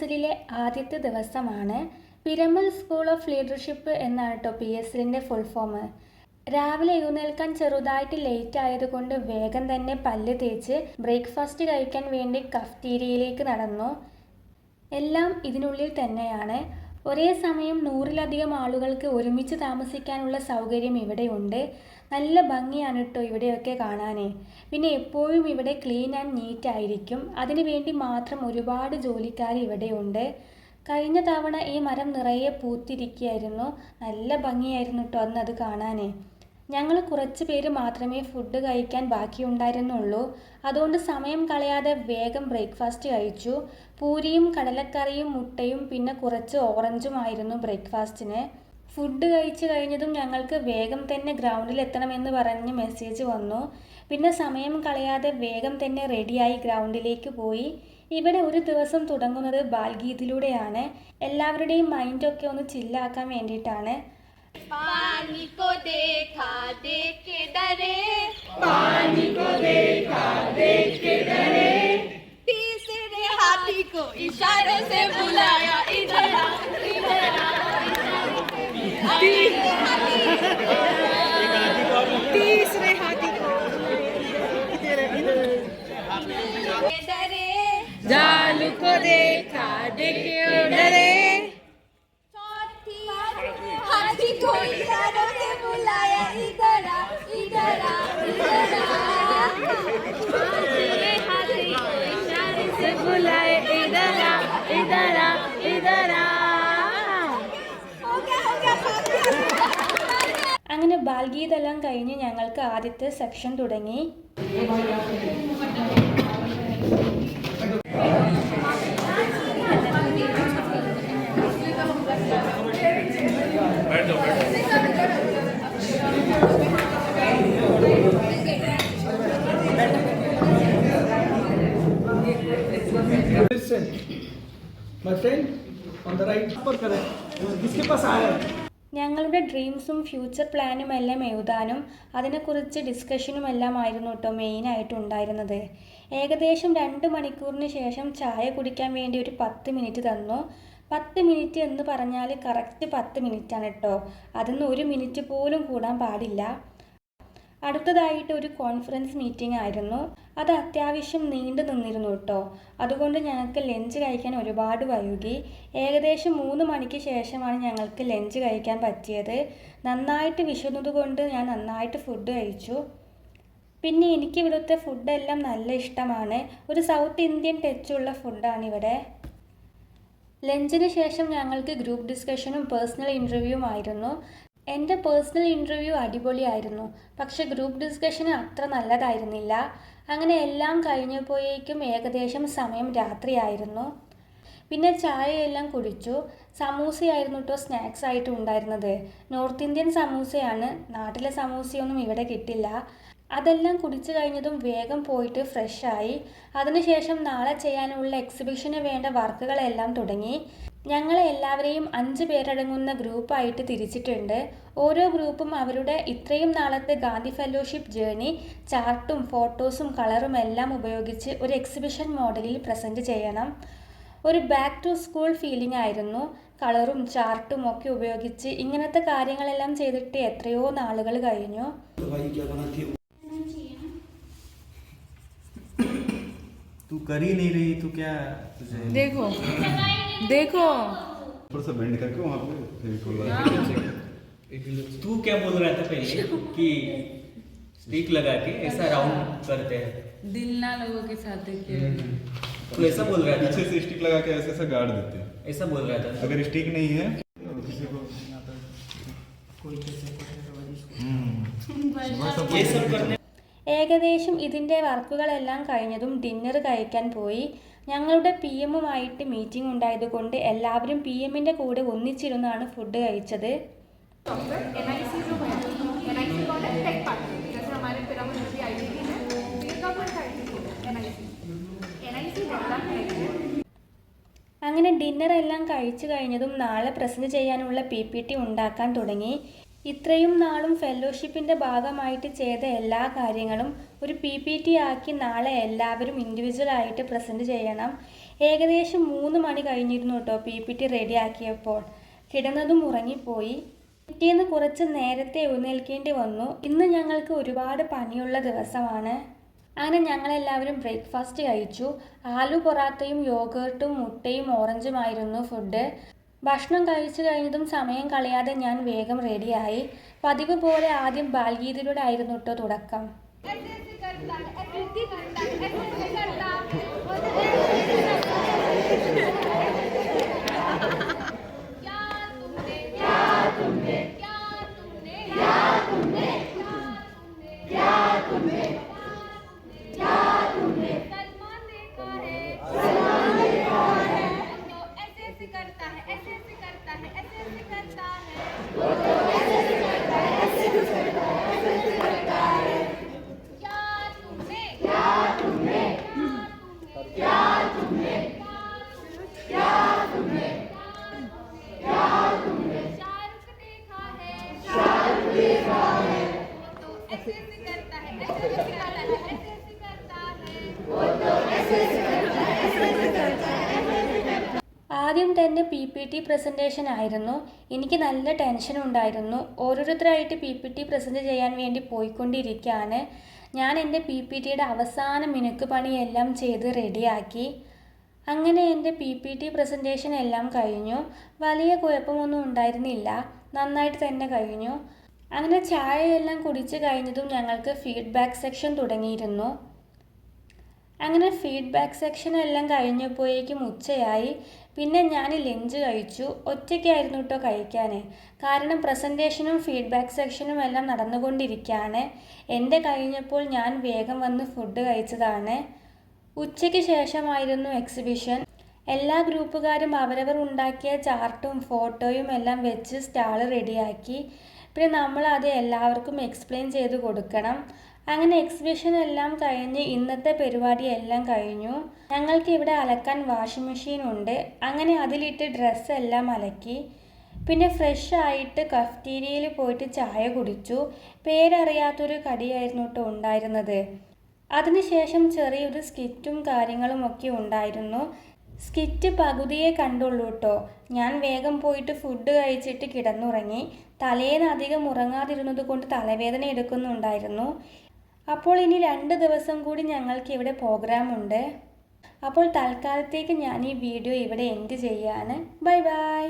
S ആദ്യത്തെ ദിവസമാണ് Piramal school of leadership എന്നാണ് കേട്ടോ പി എസ് എല്ലിന്റെ ഫുൾ ഫോം രാവിലെ എഴുന്നേൽക്കാൻ ചെറുതായിട്ട് ലേറ്റ് ആയതുകൊണ്ട് വേഗം തന്നെ പല്ല് തേച്ച് ബ്രേക്ക്ഫാസ്റ്റ് കഴിക്കാൻ വേണ്ടി കഫ്റ്റീരിയയിലേക്ക് നടന്നു. എല്ലാം ഇതിനുള്ളിൽ തന്നെയാണ്. ഒരേ സമയം നൂറിലധികം ആളുകൾക്ക് ഒരുമിച്ച് താമസിക്കാനുള്ള സൗകര്യം ഇവിടെയുണ്ട്. നല്ല ഭംഗിയാണ് കേട്ടോ ഇവിടെയൊക്കെ കാണാനേ. പിന്നെ എപ്പോഴും ഇവിടെ ക്ലീൻ ആൻഡ് നീറ്റ് ആയിരിക്കും. അതിനു വേണ്ടി മാത്രം ഒരുപാട് ജോലിക്കാർ ഇവിടെയുണ്ട് കഴിഞ്ഞ തവണ ഈ മരം നിറയെ പൂത്തിരിക്കുകയായിരുന്നു. നല്ല ഭംഗിയായിരുന്നു കേട്ടോ അന്ന് അത് കാണാനേ. ഞങ്ങൾ കുറച്ച് പേര് മാത്രമേ ഫുഡ് കഴിക്കാൻ ബാക്കിയുണ്ടായിരുന്നുള്ളൂ അതുകൊണ്ട് സമയം കളയാതെ വേഗം ബ്രേക്ക്ഫാസ്റ്റ് കഴിച്ചു. പൂരിയും കടലക്കറിയും മുട്ടയും പിന്നെ കുറച്ച് ഓറഞ്ചും ആയിരുന്നു ബ്രേക്ക്ഫാസ്റ്റിന് ഫുഡ് കഴിച്ചു കഴിഞ്ഞതും ഞങ്ങൾക്ക് വേഗം തന്നെ ഗ്രൗണ്ടിൽ എത്തണമെന്ന് പറഞ്ഞ് മെസ്സേജ് വന്നു പിന്നെ സമയം കളയാതെ വേഗം തന്നെ റെഡിയായി ഗ്രൗണ്ടിലേക്ക് പോയി ഇവിടെ ഒരു ദിവസം തുടങ്ങുന്നത് ബാൽഗീതിലൂടെയാണ് എല്ലാവരുടെയും മൈൻഡൊക്കെ ഒന്ന് ചില്ലാക്കാൻ വേണ്ടിയിട്ടാണ് पानी को देखा देख के डरे तीसरे हाथी को इशारों से बुलाया അങ്ങനെ ബാൽഗീതെല്ലാം കഴിഞ്ഞ് ഞങ്ങൾക്ക് ആദ്യത്തെ സെക്ഷൻ തുടങ്ങി. ഞങ്ങളുടെ ഡ്രീംസും ഫ്യൂച്ചർ പ്ലാനും എല്ലാം എഴുതാനും അതിനെക്കുറിച്ച് ഡിസ്കഷനും എല്ലാം ആയിരുന്നു കേട്ടോ മെയിനായിട്ട് ഉണ്ടായിരുന്നത്. ഏകദേശം രണ്ട് മണിക്കൂറിന് ശേഷം ചായ കുടിക്കാൻ വേണ്ടി ഒരു പത്ത് മിനിറ്റ് തന്നു. പത്ത് മിനിറ്റ് എന്ന് പറഞ്ഞാൽ കറക്റ്റ് പത്ത് മിനിറ്റാണ് കേട്ടോ. അതിന്ന് ഒരു മിനിറ്റ് പോലും കൂടാൻ പാടില്ല. അടുത്തതായിട്ട് ഒരു കോൺഫറൻസ് മീറ്റിംഗ് ആയിരുന്നു. അത് അത്യാവശ്യം നീണ്ടു നിന്നിരുന്നു കേട്ടോ. അതുകൊണ്ട് ഞങ്ങൾക്ക് ലഞ്ച് കഴിക്കാൻ ഒരുപാട് വൈകി. ഏകദേശം മൂന്ന് മണിക്ക് ശേഷമാണ് ഞങ്ങൾക്ക് ലഞ്ച് കഴിക്കാൻ പറ്റിയത്. നന്നായിട്ട് വിശന്നതുകൊണ്ട് ഞാൻ നന്നായിട്ട് ഫുഡ് കഴിച്ചു. പിന്നെ എനിക്ക് ഇവിടുത്തെ ഫുഡെല്ലാം നല്ല ഇഷ്ടമാണ്. ഒരു സൗത്ത് ഇന്ത്യൻ ടച്ചുള്ള ഫുഡാണ് ഇവിടെ. ലഞ്ചിന് ശേഷം ഞങ്ങൾക്ക് ഗ്രൂപ്പ് ഡിസ്കഷനും പേഴ്സണൽ ഇന്റർവ്യൂവും ആയിരുന്നു. എന്റെ പേഴ്സണൽ ഇന്റർവ്യൂ അടിപൊളിയായിരുന്നു. പക്ഷെ ഗ്രൂപ്പ് ഡിസ്കഷന് അത്ര നല്ലതായിരുന്നില്ല. അങ്ങനെ എല്ലാം കഴിഞ്ഞപ്പോഴേക്കും ഏകദേശം സമയം രാത്രിയായിരുന്നു. പിന്നെ ചായയെല്ലാം കുടിച്ചു. സമൂസയായിരുന്നു കേട്ടോ സ്നാക്സ് ആയിട്ട് ഉണ്ടായിരുന്നത്. നോർത്ത് ഇന്ത്യൻ സമൂസയാണ്. നാട്ടിലെ സമൂസയൊന്നും ഇവിടെ കിട്ടില്ല. അതെല്ലാം കുടിച്ചു കഴിഞ്ഞതും വേഗം പോയിട്ട് ഫ്രഷായി. അതിനുശേഷം നാളെ ചെയ്യാനുള്ള എക്സിബിഷന് വേണ്ട വർക്കുകളെല്ലാം തുടങ്ങി. ഞങ്ങളെ എല്ലാവരെയും അഞ്ച് പേരടങ്ങുന്ന ഗ്രൂപ്പായിട്ട് തിരിച്ചിട്ടുണ്ട് ഓരോ ഗ്രൂപ്പും അവരുടെ ഇത്രയും നാളത്തെ ഗാന്ധി ഫെലോഷിപ്പ് ജേണി ചാർട്ടും ഫോട്ടോസും കളറും എല്ലാം ഉപയോഗിച്ച് ഒരു എക്സിബിഷൻ മോഡലിൽ പ്രസൻറ്റ് ചെയ്യണം ഒരു ബാക്ക് ടു സ്കൂൾ ഫീലിംഗ് ആയിരുന്നു കളറും ചാർട്ടും ഒക്കെ ഉപയോഗിച്ച് ഇങ്ങനത്തെ കാര്യങ്ങളെല്ലാം ചെയ്തിട്ട് എത്രയോ നാളുകൾ കഴിഞ്ഞു भाई क्या बनाती है तू कर ही नहीं रही तो क्या तुझे देखो देखो थोड़ा सा बेंड करके वहाँ पे फेविकोल लगा तू क्या बोल रहा था पहले कि स्टिक लगा के ऐसा राउंड करते हैं दिल ना लोगों के साथ देखिए तू ऐसा बोल रहा पीछे था से स्टिक लगा के ऐसे ऐसे गाड़ देते हैं ऐसा बोल रहा था अगर स्टिक नहीं है किसी को ये सब करने ഏകദേശം ഇതിൻ്റെ വർക്കുകളെല്ലാം കഴിഞ്ഞതും ഡിന്നർ കഴിക്കാൻ പോയി ഞങ്ങളുടെ പി എമ്മുമായിട്ട് മീറ്റിംഗ് ഉണ്ടായതുകൊണ്ട് എല്ലാവരും പി എമ്മിന്റെ കൂടെ ഒന്നിച്ചിരുന്നാണ് ഫുഡ് കഴിച്ചത്. അങ്ങനെ ഡിന്നർ എല്ലാം കഴിച്ചു കഴിഞ്ഞതും നാളെ പ്രസന്റ് ചെയ്യാനുള്ള പി പി ടി ഉണ്ടാക്കാൻ തുടങ്ങി. ഇത്രയും നാളും ഫെലോഷിപ്പിന്റെ ഭാഗമായിട്ട് ചെയ്ത എല്ലാ കാര്യങ്ങളും ഒരു പി പി ടി ആക്കി നാളെ എല്ലാവരും ഇൻഡിവിജ്വൽ ആയിട്ട് പ്രസന്റ് ചെയ്യണം. ഏകദേശം മൂന്ന് മണി കഴിഞ്ഞിരുന്നു കേട്ടോ പി പി ടി റെഡി ആക്കിയപ്പോൾ. കിടന്നതും ഉറങ്ങിപ്പോയി. പിറ്റേന്ന് കുറച്ച് നേരത്തെ എഴുന്നേൽക്കേണ്ടി വന്നു. ഇന്ന് ഞങ്ങൾക്ക് ഒരുപാട് പണിയുള്ള ദിവസമാണ്. അങ്ങനെ ഞങ്ങളെല്ലാവരും ബ്രേക്ക്ഫാസ്റ്റ് കഴിച്ചു. ആലു പൊറാത്തയും യോഗേർട്ടും മുട്ടയും ഓറഞ്ചുമായിരുന്നു ഫുഡ് ഭക്ഷണം കഴിച്ചു കഴിഞ്ഞതും സമയം കളയാതെ ഞാൻ വേഗം റെഡിയായി പതിവ് പോലെ ആദ്യം ബാൽഗീതിലൂടെ ആയിരുന്നു കേട്ടോ തുടക്കം ऐसे ആദ്യം തന്നെ പി പി ടി പ്രസന്റേഷൻ ആയിരുന്നു. എനിക്ക് നല്ല ടെൻഷൻ ഉണ്ടായിരുന്നു. ഓരോരുത്തരായിട്ട് പി പി ടി പ്രസന്റ് ചെയ്യാൻ വേണ്ടി പോയിക്കൊണ്ടിരിക്കുകയാണ് ഞാൻ എന്റെ പി പി ടിയുടെ അവസാന മിനുക്ക് പണിയെല്ലാം ചെയ്ത് റെഡിയാക്കി. അങ്ങനെ എന്റെ പി പി ടി പ്രസന്റേഷൻ എല്ലാം കഴിഞ്ഞു. വലിയ കുഴപ്പമൊന്നും ഉണ്ടായിരുന്നില്ല. നന്നായിട്ട് തന്നെ കഴിഞ്ഞു. അങ്ങനെ ചായയെല്ലാം കുടിച്ച് കഴിഞ്ഞതും ഞങ്ങൾക്ക് ഫീഡ്ബാക്ക് സെക്ഷൻ തുടങ്ങിയിരുന്നു. അങ്ങനെ ഫീഡ്ബാക്ക് സെക്ഷൻ എല്ലാം കഴിഞ്ഞപ്പോഴേക്കും ഉച്ചയായി. പിന്നെ ഞാൻ ലഞ്ച് കഴിച്ചു. ഒറ്റയ്ക്കായിരുന്നു കേട്ടോ കഴിക്കാൻ കാരണം പ്രസന്റേഷനും ഫീഡ്ബാക്ക് സെക്ഷനും എല്ലാം നടന്നുകൊണ്ടിരിക്കുകയാണ് എന്റെ കഴിഞ്ഞപ്പോൾ ഞാൻ വേഗം വന്ന് ഫുഡ് കഴിച്ചതാണ്. ഉച്ചയ്ക്ക് ശേഷമായിരുന്നു എക്സിബിഷൻ എല്ലാ ഗ്രൂപ്പുകാരും അവരവർ ഉണ്ടാക്കിയ ചാർട്ടും ഫോട്ടോയും എല്ലാം വെച്ച് സ്റ്റാൾ റെഡിയാക്കി. പിന്നെ നമ്മൾ അത് എല്ലാവർക്കും എക്സ്പ്ലെയിൻ ചെയ്ത് കൊടുക്കണം. അങ്ങനെ എക്സിബിഷൻ എല്ലാം കഴിഞ്ഞ് ഇന്നത്തെ പരിപാടി എല്ലാം കഴിഞ്ഞു. ഞങ്ങൾക്ക് ഇവിടെ അലക്കാൻ വാഷിംഗ് മെഷീൻ ഉണ്ട്. അങ്ങനെ അതിലിട്ട് ഡ്രസ്സ് എല്ലാം അലക്കി. പിന്നെ ഫ്രഷ് ആയിട്ട് കഫ്റ്റീരിയയിൽ പോയിട്ട് ചായ കുടിച്ചു. പേരറിയാത്തൊരു കടിയായിരുന്നു കേട്ടോ ഉണ്ടായിരുന്നത്. അതിനുശേഷം ചെറിയൊരു സ്കിറ്റും കാര്യങ്ങളും ഒക്കെ ഉണ്ടായിരുന്നു. സ്കിറ്റ് പകുതിയെ കണ്ടുള്ളൂ കേട്ടോ ഞാൻ വേഗം പോയിട്ട് ഫുഡ് കഴിച്ചിട്ട് കിടന്നുറങ്ങി. തലേന്ന് അധികം ഉറങ്ങാതിരുന്നത് കൊണ്ട് തലവേദന എടുക്കുന്നുണ്ടായിരുന്നു. അപ്പോൾ ഇനി രണ്ട് ദിവസം കൂടി ഞങ്ങൾക്ക് ഇവിടെ പ്രോഗ്രാം ഉണ്ട്. അപ്പോൾ തൽക്കാലത്തേക്ക് ഞാൻ ഈ വീഡിയോ ഇവിടെ എൻഡ് ചെയ്യാണ്. Bye bye